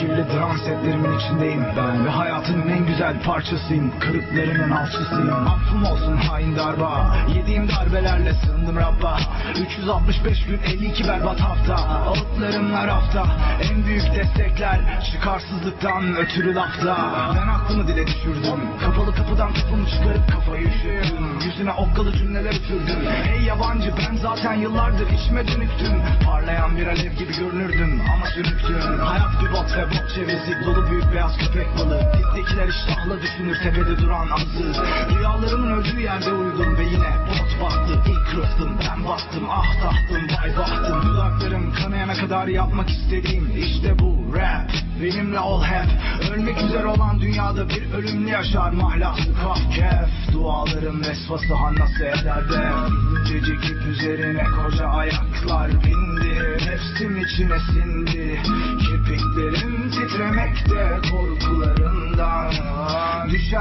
Sesleri dram setlerimin içindeyim. Ben Ve hayatımın en güzel parçasıyım. Kırıklarımın alçısıyım. Affım olsun hain darba. Yediğim darbelerle sığındım Rabba. 365 gün 52 berbat hafta. Ağıtlarımlar hafta En büyük destekler Çıkarsızlıktan ötürü lafta. Ben aklımı dile düşürdüm. Kapalı kapıdan kapımı çıkarıp kafayı üşüttüm Yüzüne okkalı cümleler üfürdüm Hey yabancı ben zaten yıllardır içime dönüktüm. Parlayan bir alev gibi görünürdüm ama sönüktüm Hayat bir bot ve bot cevizi Dolu büyük beyaz köpek balığı. Diptekiler iştahla düşünür tepede duran azı Rüyalarımın öldüğü yerde uyudum ve yine bot battı İlk rıhtım ben battım ah tahtım vay bahtım. Dudaklarım kanayana kadar yapmak istediğim işte bu rap Benimle ol hep. Ölmek üzere olan dünyada bir ölümlü yaşar Mahlası kaf kef Dualarım vesvası nasıl eder de. İncecik ip üzerine koca ayaklar bindi Nefsim içine sindi. Kirpiklerim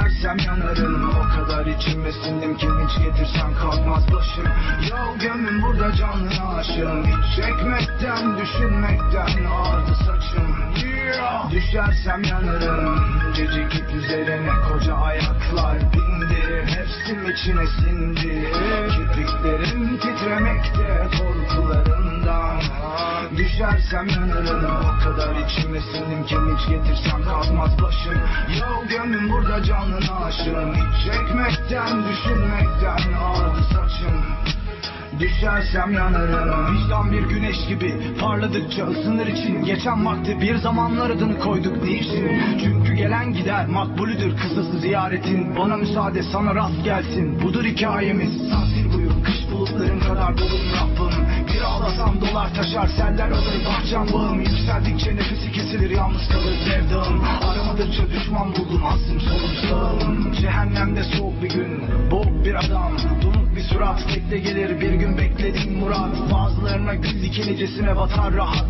Düşersem yanarım o kadar içime sindim ki hiç getirsem kalkmaz başım. Ya gönlüm burada canlı aşığım. Hiç çekmekten düşünmekten ağrıdı saçım. Yeah. Düşersem yanarım Cecik ip üzerine koca ayaklar bindi. Nefsim içine sindi. Kirpiklerim titremekte korkularından Düşersem yanarım O kadar içime sindim ki hiç getirsem kalkmaz başım Yo gönlüm burada canlı aşığım. Hiç çekmekten düşünmekten ağrıdı saçım. Düşersem yanarım Vicdan bir güneş gibi parladıkça ısınır için. Geçen vakti bir zamanlar adını koyduk değişsin Çünkü gelen gider makbulüdür kısası ziyaretin. Bana müsaade sana rast gelsin. Budur hikayemiz Bulutların kadar dolum Rabbim Bir ağlasam dolar taşar seller alır bahçem bağım. Yükseldikçe nefesi kesilir yalnız kalır sevdam. Aramadıkça düşman buldum aslım solum sağım Cehennemde soğuk bir gün boğuk bir adam. Donuk bir surat bekle gelir bir gün beklediğin murat. Bazılarına gül dikinicesine batar rahat.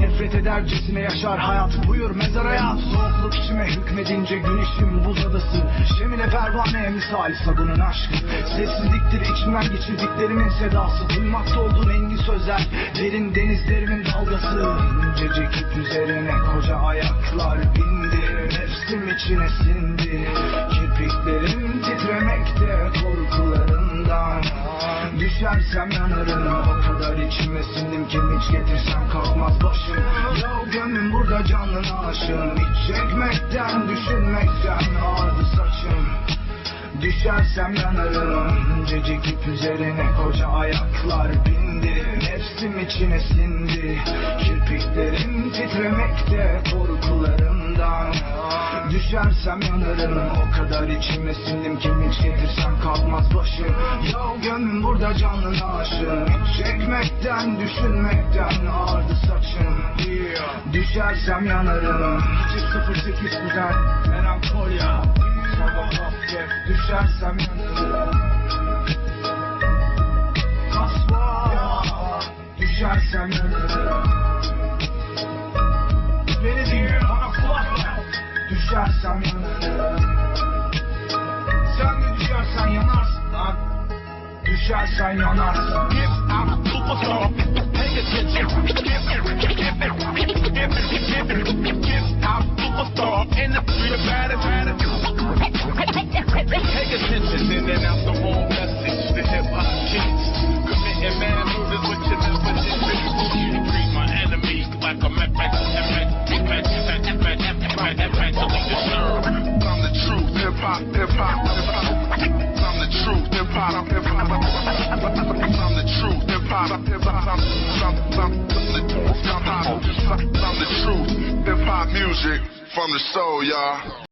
Nefret edercesine yaşar hayat. Buyur mezar hayat Soğukluk içime hükmedince güneşim buz adası. Şemile pervane misali sabunun aşkı. Sessizliktir içimden geçirdiklerimin sedası Duymakta olduğun engin sözler. Derin denizlerimin dalgası. İncecik ip üzerine koca ayaklar bindi. Nefsim içine sindi. Kirpiklerim titremekte korkularından Düşersem yanarım O kadar içime sindim ki hiç getirsem kalkmaz başım. Ya gönlüm burada canlı aşığım Hiç çekmekten düşünmekten ağrıdı saçım Düşersem yanarım. İncecik ip üzerine koca ayaklar bindi. Nefsim içine sindi. Kirpiklerim titremekte korkularımdan. Düşersem yanarım. O kadar içime sindim ki hiç getirsem kalkmaz başım. Ya gönlüm burada canlı aşığım. Çekmekten düşünmekten ağrıdı saçım. Düşersem yanarım. 08 kuzen Melankolya Sabah hafif Düşersem yanına Kasma Düşersem yanına Beni dinle. Bana kulak ver. Düşersem yanına Sen de düşersen yanarsın. Lan Düşersen yanarsın. Give out, look what's wrong Pay attention Give, give, give, give I'm the truth, then pop. I'm the truth, then pop. I'm the truth, then pop music from the soul, y'all.